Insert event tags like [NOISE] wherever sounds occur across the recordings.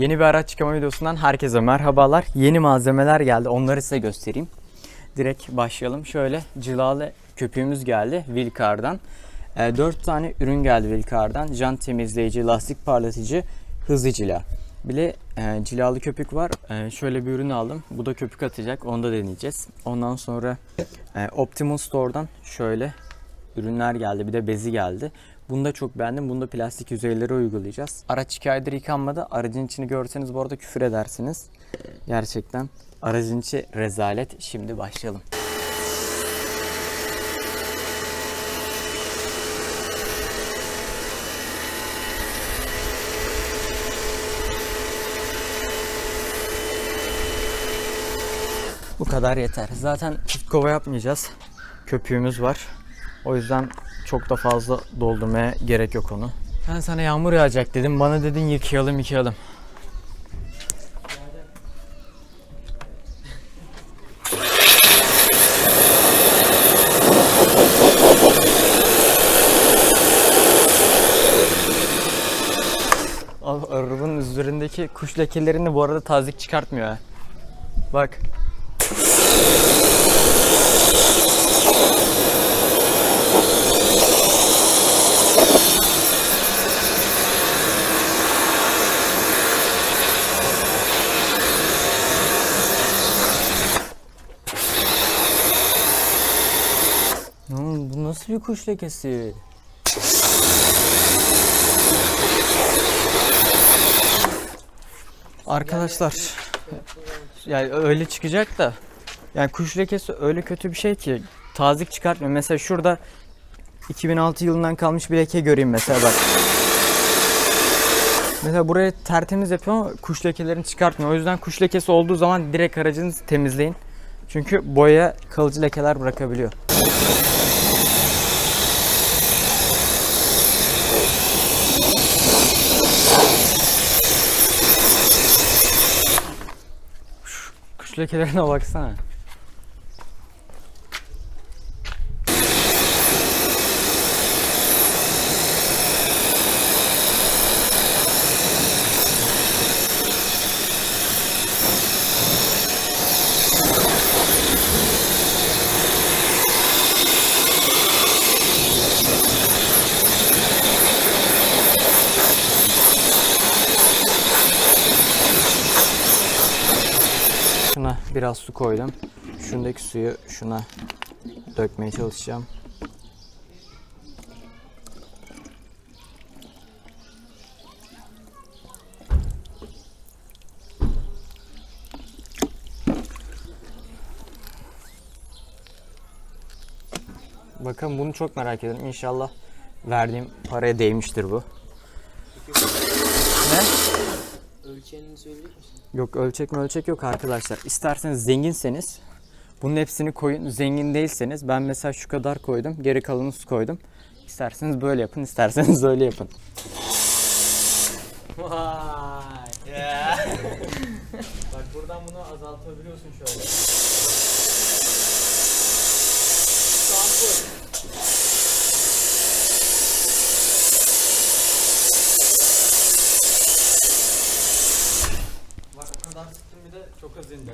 Yeni bir araç çıkama videosundan herkese merhabalar. Yeni malzemeler geldi. Onları size göstereyim. Direkt başlayalım. Şöyle cilalı köpüğümüz geldi Wilcar'dan. 4 tane ürün geldi Wilcar'dan. Jant temizleyici, lastik parlatıcı, hızlı cila. Bir de e, cilalı köpük var. E, şöyle bir ürün aldım. Bu da köpük atacak. Onu da deneyeceğiz. Ondan sonra e, Optimal Store'dan şöyle ürünler geldi. Bir de bezi geldi. Bunu da çok beğendim. Bunu da plastik yüzeylere uygulayacağız. Araç iki aydır yıkanmadı. Aracın içini görseniz bu arada küfür edersiniz. Gerçekten aracın içi rezalet. Şimdi başlayalım. Bu kadar yeter. Zaten çift kova yapmayacağız. Köpüğümüz var. O yüzden çok da fazla doldurmaya gerek yok onu. Ben sana yağmur yağacak dedim. Bana dedin yıkayalım yıkayalım. Arabanın üzerindeki kuş lekelerini bu arada tazik çıkartmıyor. Bak. Oğlum bu nasıl kuş lekesi? Arkadaşlar yani öyle çıkacak da yani kuş lekesi öyle kötü bir şey ki tazik çıkartmıyor. Mesela şurada 2006 yılından kalmış bir leke göreyim mesela bak. Mesela burayı tertemiz yapıyor ama kuş lekelerini çıkartmıyor. O yüzden kuş lekesi olduğu zaman direkt aracınızı temizleyin. Çünkü boya kalıcı lekeler bırakabiliyor. Kuş lekelerine baksana. Şuna biraz su koydum. Şundaki suyu şuna dökmeye çalışacağım. Bakın bunu çok merak ediyorum. İnşallah verdiğim paraya değmiştir bu. Ölçeğini söyleyecek misin? Yok ölçek mi ölçek yok arkadaşlar. İsterseniz zenginseniz bunun hepsini koyun. Zengin değilseniz ben mesela şu kadar koydum. Geri kalanını su koydum. İsterseniz böyle yapın, isterseniz öyle yapın. Vay. [LAUGHS] Bak buradan bunu azaltabiliyorsun şöyle. Bak o kadar sıktım çok az indi.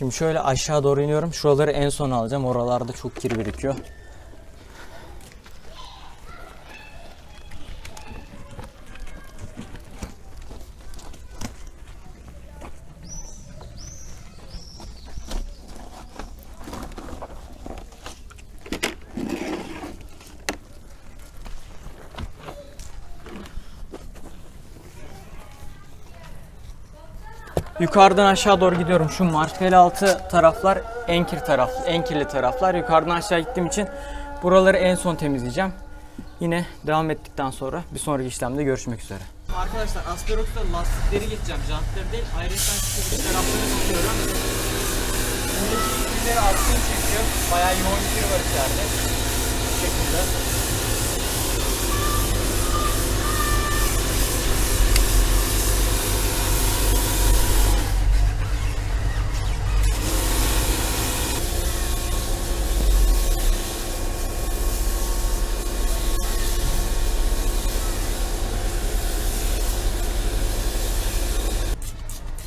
Şimdi şöyle aşağı doğru iniyorum. Şuraları en son alacağım. Oralarda çok kir birikiyor. Yukarıdan aşağı doğru gidiyorum. Şu marshmallow altı taraflar en kir taraf, en kirli taraflar. Yukarıdan aşağı gittiğim için buraları en son temizleyeceğim. Yine devam ettikten sonra bir sonraki işlemde görüşmek üzere. Arkadaşlar Asperox'ta lastikleri geçeceğim. Jantları değil. Ayrıca şu tarafları tutuyorum. Buradaki kirleri arttığım çekiyor. Bayağı yoğun kir var içeride. Bu şekilde.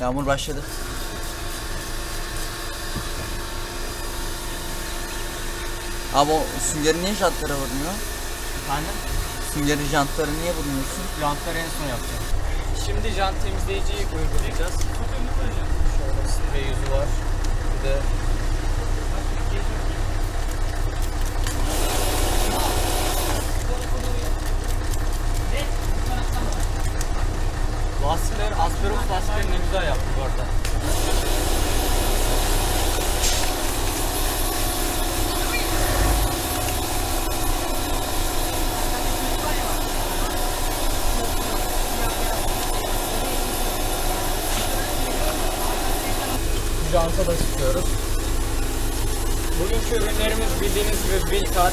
Yağmur başladı. Abi o süngeri niye jantlara vurmuyor? Efendim? Süngeri jantlara niye vurmuyorsun? Jantları en son yapacağım. Şimdi jant temizleyiciyi uygulayacağız. Şöyle sprey yüzü var. Bir de Lastikler, Asperox lastikleri ne güzel yaptı bu arada. Janta da sıkıyoruz. Bugünkü ürünlerimiz bildiğiniz gibi Vilkar.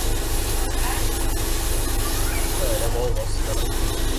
Böyle bol bol sıkalım.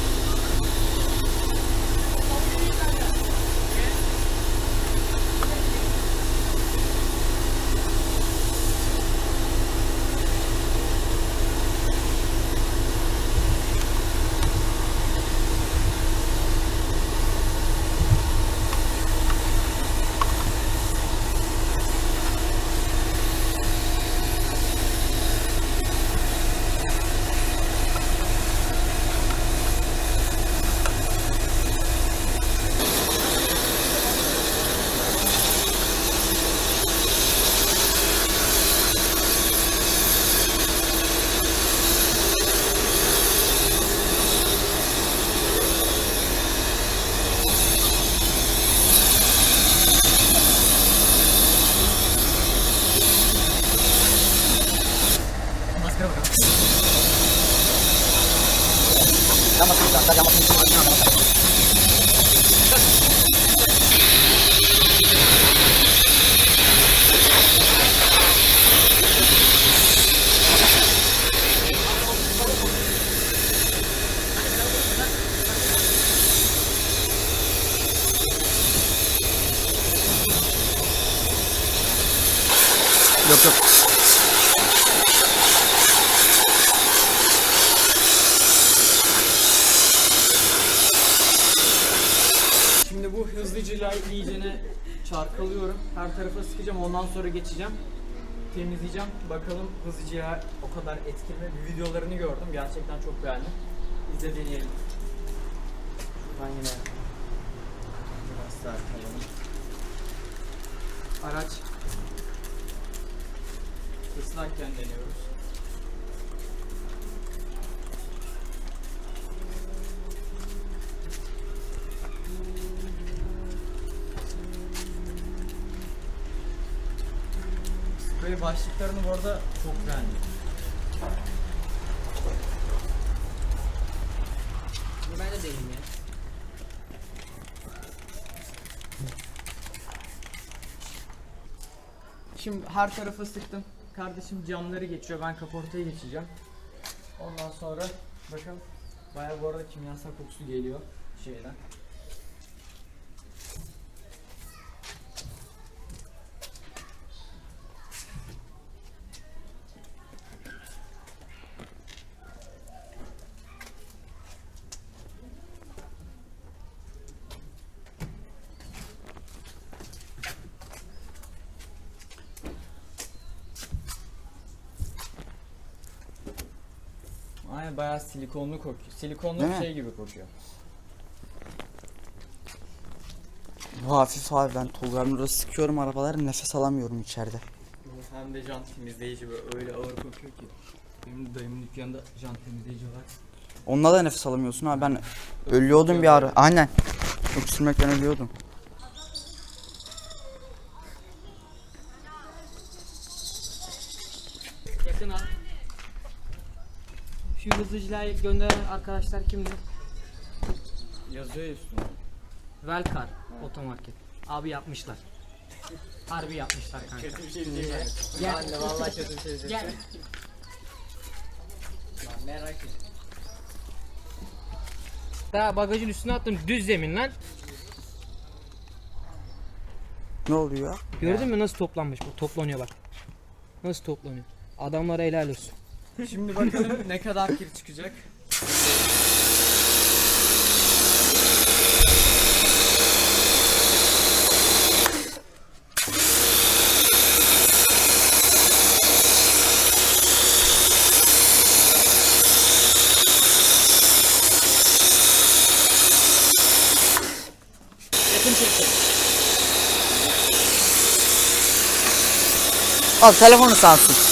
Çarkalıyorum. Her tarafa sıkacağım. Ondan sonra geçeceğim. Temizleyeceğim. Bakalım hızlıcıya o kadar etkili mi? Videolarını gördüm. Gerçekten çok beğendim. Biz de deneyelim. Şuradan yine biraz daha kayalım. Araç ıslakken deniyoruz. Başlıklarını bu arada çok beğendim. Bunu ben de deneyim ya. Şimdi her tarafa sıktım. Kardeşim camları geçiyor. Ben kaportaya geçeceğim. Ondan sonra bakın bayağı bu arada kimyasal kokusu geliyor şeyden. Aynen bayağı silikonlu kokuyor. Silikonlu Değil bir mi? şey gibi kokuyor. Bu hafif abi ben Tolga orada sıkıyorum arabaları nefes alamıyorum içeride. Hem de jant temizleyici böyle öyle ağır kokuyor ki. Benim dayımın dükkanında jant temizleyici var. Onunla da nefes alamıyorsun ha ben ölüyordum bir ara. Aynen. Öksürmekten ölüyordum. Yakın al. Şu hızlıcıları gönderen arkadaşlar kimdi? Yazıyor ya üstünde. Velkar Otomarket. Abi yapmışlar. Harbi yapmışlar kanka. Kötü bir şey diyecek. Gel. Anne vallahi kötü bir şey diyecek. Gel. Merak etme. Daha bagajın üstüne attım düz zemin lan. Ne oluyor? Gördün mü nasıl toplanmış bu? Toplanıyor bak. Nasıl toplanıyor? Adamlara helal olsun. Şimdi bakalım ne kadar kir çıkacak. Al telefonu sansın.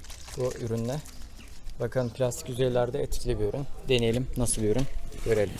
Bu ürünle. Bakın plastik yüzeylerde etkili bir ürün. Deneyelim nasıl bir ürün. Görelim.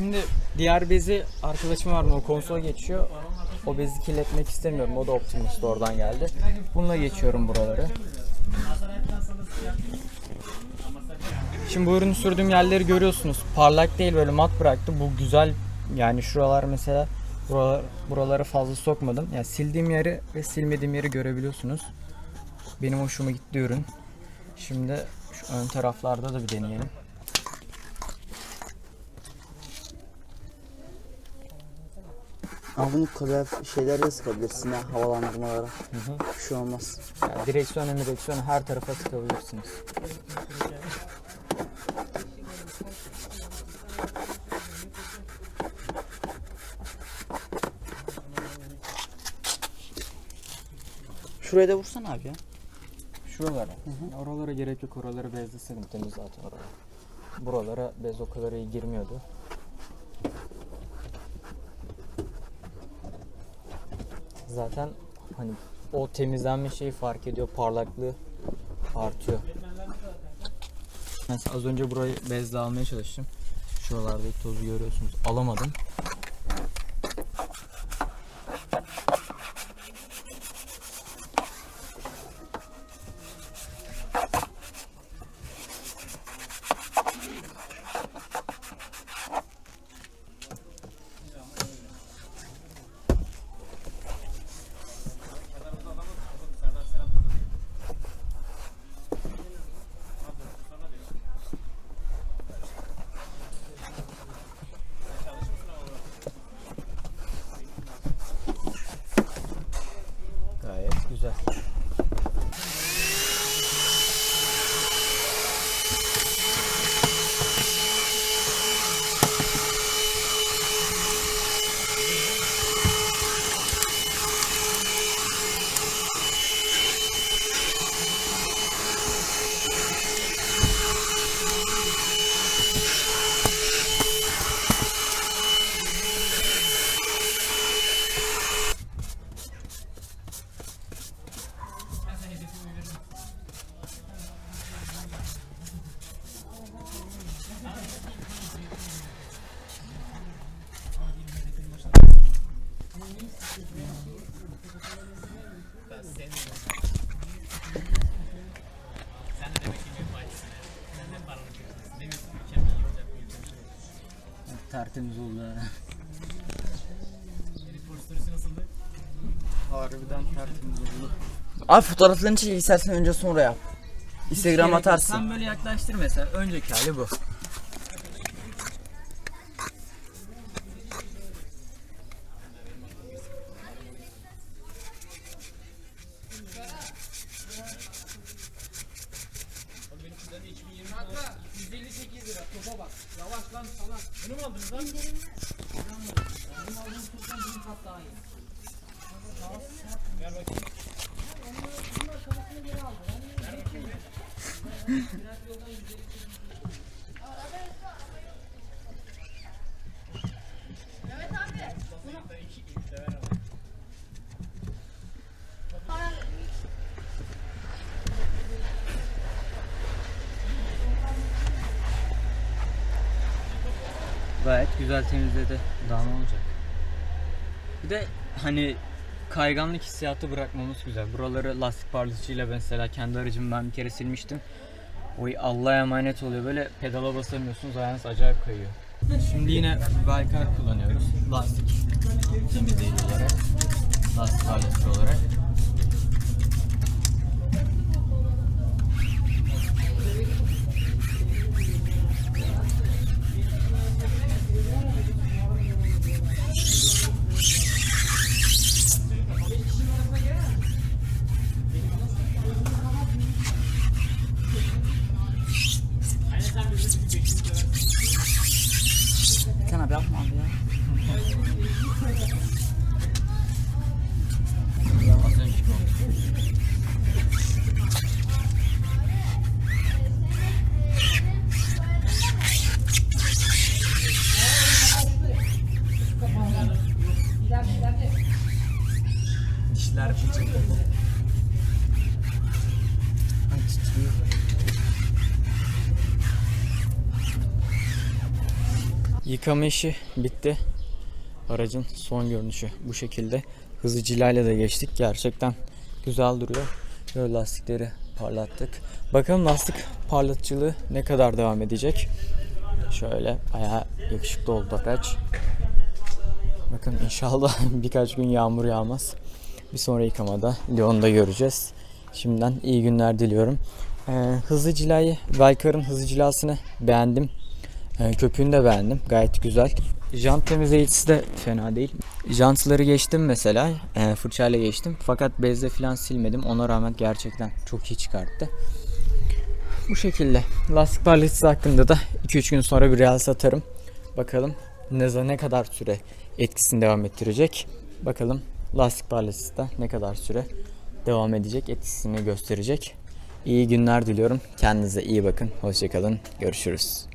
Şimdi diğer bezi arkadaşım var mı? O konsola geçiyor. O bezi kirletmek istemiyorum. O da Optimus Store'dan geldi. Bununla geçiyorum buraları. Şimdi bu ürünü sürdüğüm yerleri görüyorsunuz. Parlak değil böyle mat bıraktı. Bu güzel yani şuralar mesela buralar, buraları fazla sokmadım. Yani sildiğim yeri ve silmediğim yeri görebiliyorsunuz. Benim hoşuma gitti ürün. Şimdi şu ön taraflarda da bir deneyelim. Bunu kadar şeyler de sıkabilirsin ya havalandırmalara. Bir şey olmaz. Yani direksiyon direksiyon her tarafa sıkabilirsiniz. Şuraya da vursan abi ya. Şuralara. Oralara gerek yok. Oraları bezleselim temiz zaten oralar. Buralara bez o kadar iyi girmiyordu. Zaten hani o temizlenme şeyi fark ediyor. Parlaklığı artıyor. Mesela az önce burayı bezle almaya çalıştım. Şuralardaki tozu görüyorsunuz. Alamadım. Tertemiz oldu. Harbiden tertemiz oldu. Abi fotoğraflarını çek istersen önce sonra yap. Instagram atarsın. Sen böyle yaklaştır mesela. Önceki hali bu. Gayet güzel temizledi. Daha ne olacak? Bir de hani kayganlık hissiyatı bırakmamız güzel. Buraları lastik parlatıcıyla mesela kendi aracımı ben bir kere silmiştim. Oy Allah'a emanet oluyor. Böyle pedala basamıyorsunuz ayağınız acayip kayıyor. Şimdi yine Valkar kullanıyoruz. Lastik temizleyici olarak. Lastik parlatıcı olarak. Yıkama işi bitti. Aracın son görünüşü bu şekilde. Hızlı cilayla da geçtik. Gerçekten güzel duruyor. Böyle lastikleri parlattık. Bakalım lastik parlatıcılığı ne kadar devam edecek. Şöyle bayağı yakışıklı oldu araç. Bakın inşallah [LAUGHS] birkaç gün yağmur yağmaz. Bir sonra yıkamada Leon'da göreceğiz. Şimdiden iyi günler diliyorum. Ee, hızlı cilayı, Valkar'ın hızlı cilasını beğendim. Ee, köpüğünü de beğendim. Gayet güzel. Jant temizleyicisi de fena değil. Jantları geçtim mesela. E, fırçayla geçtim. Fakat bezle falan silmedim. Ona rağmen gerçekten çok iyi çıkarttı. Bu şekilde. Lastik parlatıcısı hakkında da 2-3 gün sonra bir real satarım. Bakalım ne, ne kadar süre etkisini devam ettirecek. Bakalım lastik parlatıcısı da ne kadar süre devam edecek, etkisini gösterecek. İyi günler diliyorum. Kendinize iyi bakın. Hoşçakalın. Görüşürüz.